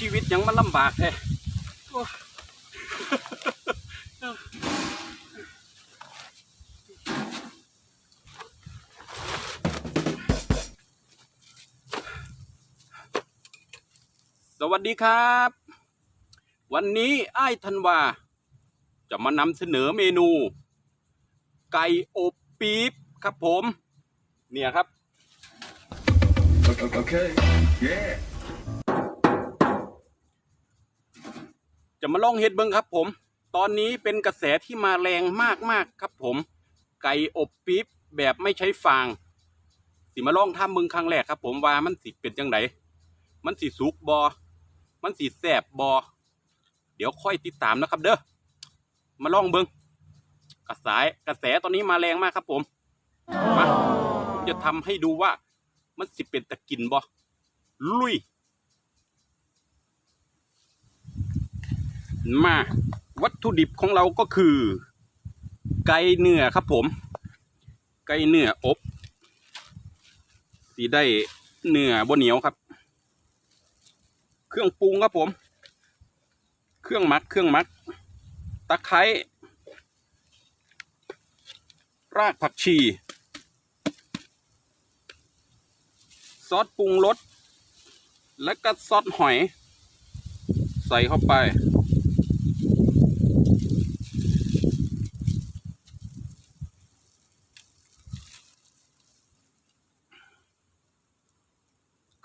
ชีวิตยังมันลำบากแท้สวัสดีครับ วันนี้ไอ้ายธันวา จะมานำเสนอเมนู ไก่อบปี๊บครับผม เนี่ยครับ Okay. Yeah. จะมาลองเฮ็ดเบิ้งครับผม ตอนนี้เป็นกระแสที่มาแรงมากๆครับผม ไก่อบปี๊บแบบไม่ใช้ฟาง สิมาลองทำเบิ้งครั้งแรกครับ ผมว่ามันสิเป็นจังไดมันสิสุกบอ มันสิแสบบอ เดี๋ยวค่อยติดตามนะครับเด้อ มาลองเบิ้งกระแสกระแสตอนนี้มาแรงมากครับผมมาผมจะทำให้ดูว่ามันสิเป็นตะกินบอลุย มาวัตถุดิบของเราก็คือ ไก่เนื้อครับผม ไก่เนื้ออบสีได้เนื้อบนเหนียวครับ เครื่องปรุงครับผม เครื่องมักเครื่องมักตะไคร้รากผักชี ซอสปรุงรสและก็ซอสหอย ใส่เข้าไป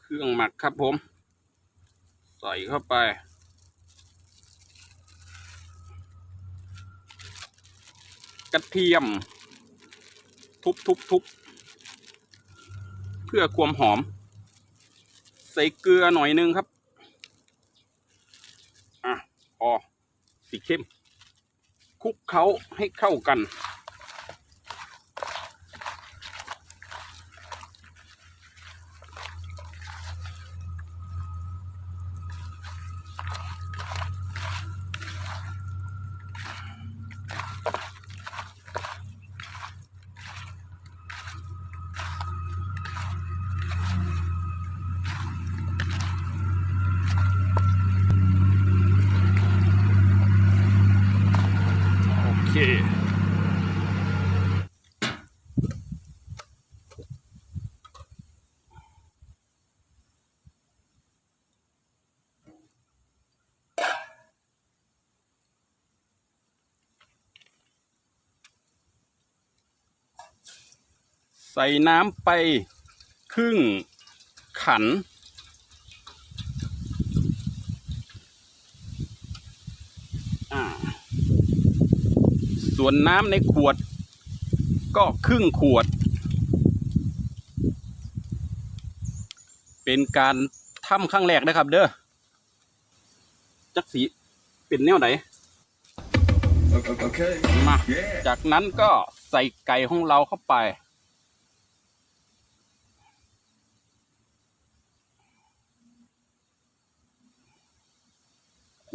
เครื่องหมักครับผม ใส่เข้าไป กระเทียม ทุบทุบทุบเพื่อความหอม ใส่เกลือหน่อยนึงครับ อะพอสีเข้มคลุกเขาให้เข้ากัน คใส่น้ำไป ครึ่งขันอ่าส่วนน้ำในขวดก็ครึ่งขวด เป็นการทำครั้งแรกนะครับ เด้อ จักสีเป็นแนวไหน Okay. มา Yeah. จากนั้นก็ใส่ไก่ของเราเข้าไป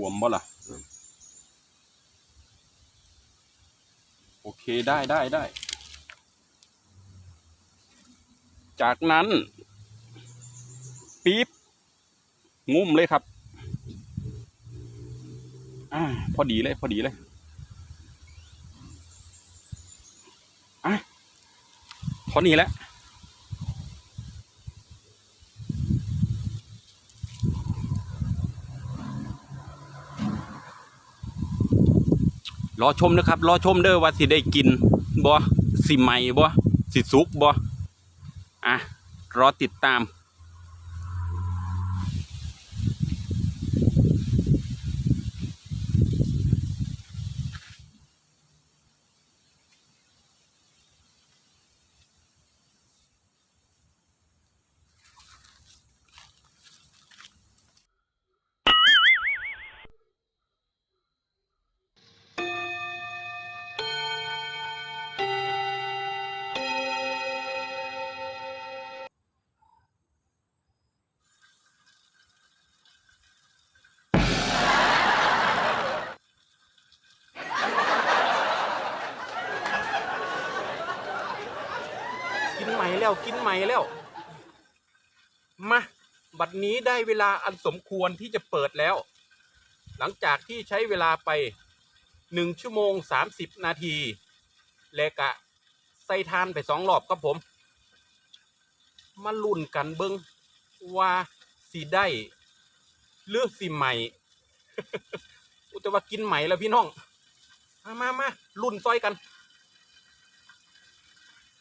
วมบ่ล่ะ โอเคได้ได้ได้ จากนั้น ปี๊บ งุ้มเลยครับ อ่า พอดีเลย พอดีเลย อะเท่านี้แหละ รอชมนะครับ รอชมเด้อว่าสิได้กินบ่สิใหม่บ่สิสุกบ่อะรอติดตาม แล้วกินใหม่แล้ว มาบัดนี้ได้เวลาอันสมควรที่จะเปิดแล้ว หลังจากที่ใช้เวลาไปหนึ่งชั่วโมงสามสิบนาที และกะใส่ทานไปสองรอบครับผม มาลุ่นกันเบิงว่าสีได้หรือสีใหม่อุตว่ากินใหม่แล้วพี่น้อง มามามาลุ่นซอยกัน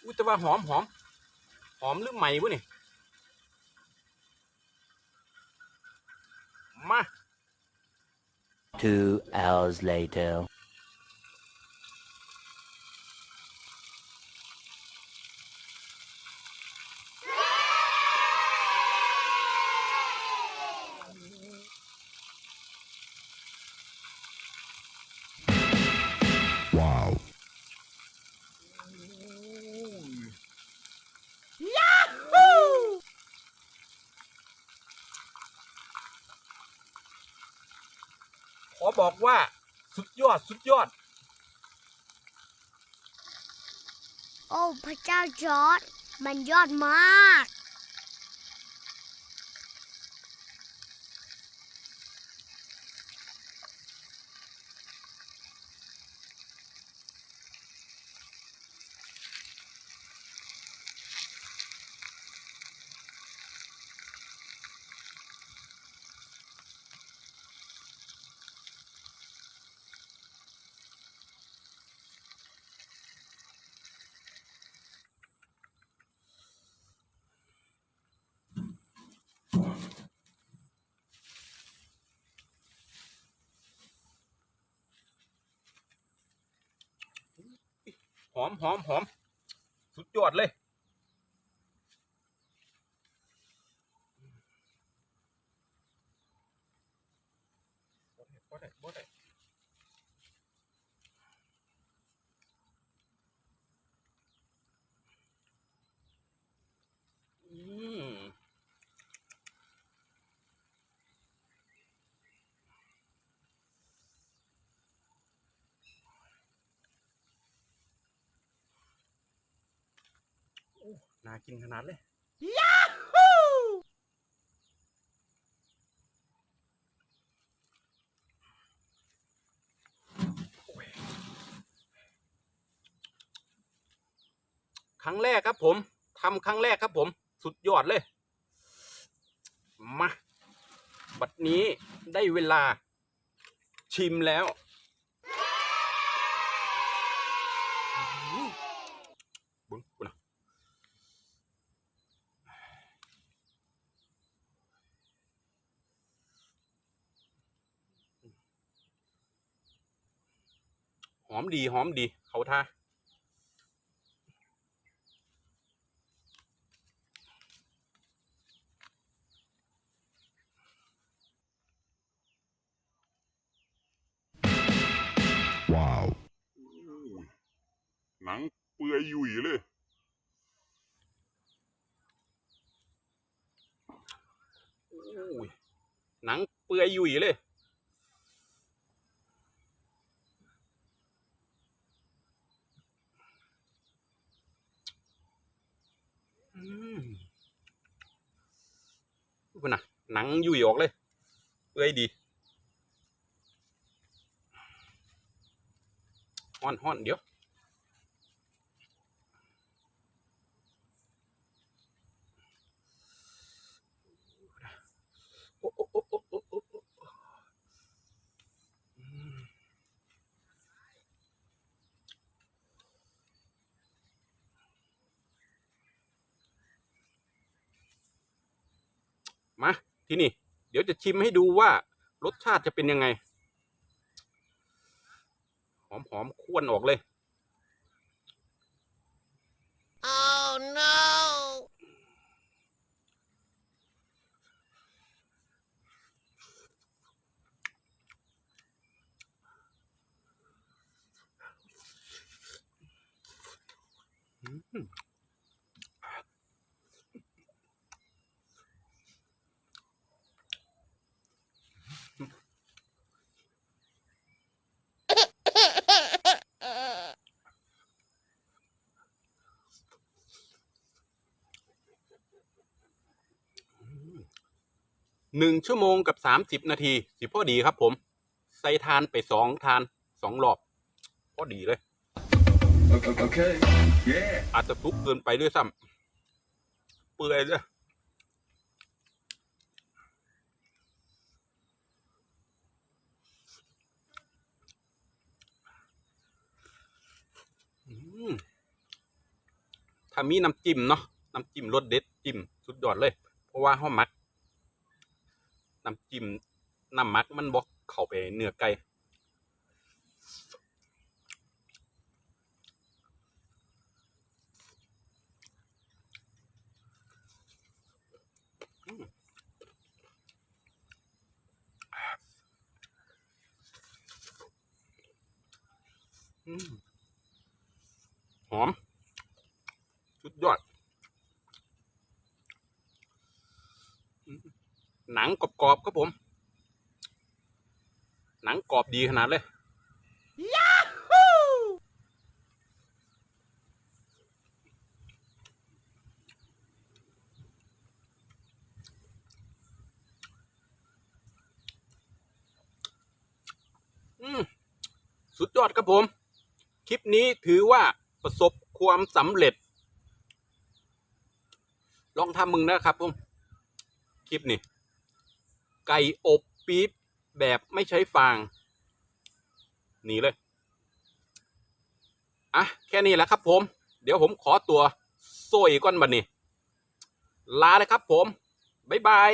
อุตว่าหอมหอม หอมหรือใหม่วะนี่มา Two hours later. บอกว่าสุดยอดสุดยอด โอ้พระเจ้าจอร์ดมันยอดมาก อมหอมหอมสุดยอดเลยบ่ได้บ่ได้บ่ได้อืมโอ้น่ากินขนาดเลยยาฮูครั้งแรกครับผมทำครั้งแรกครับผม สุดยอดเลย มา บัดนี้ได้เวลาชิมแล้วบึ้งกูนะหอม ดีหอมดี เขาท่า Wow. หนังเปื่อยยุ่ยเลยโอ้ยหนังเปื่อยยุ่ยเลย อืม ดูนะหนังยุ่ยออกเลยเปื่อยดีฮ้อนฮ้อนเดี๋ยว โอ้โอ้โอ้โอ้โอ้โอ้โอ้อืมมา ที่นี่ เดี๋ยวจะชิมให้ดูว่ารสชาติจะเป็นยังไง หอมหอมๆควนออกเลย Oh no อืม หนึ่งชั่วโมงกับสามสิบนาทีสิพอดีครับผม ใส่ทานไปสองทานสองรอบพอดีเลย Okay. okay. Yeah. อาจจะทุกเกินไปด้วยซ้ำเปื่อยเลยอืมถ้ามีน้ำจิ้มเนาะน้ำจิ้มรสเด็ดจิ้มสุดยอดเลย เพราะว่าห้ามัก น้ำจิ้มน้ำมักมันบอกเข้าไปเนื้อไก่หอม สุดยอด หนังกรอบๆครับผม หนังกรอบดีขนาดเลยอืมสุดยอดครับผม คลิปนี้ถือว่าประสบความสำเร็จ ลองทำมึงนะครับผม คลิปนี้ ไก่อบปี๊บแบบไม่ใช้ฟางนี่เลย อะ แค่นี้แหละครับผม เดี๋ยวผมขอตัวโซ่ก่อนบัดนี้ลาเลยครับผม บ๊ายบาย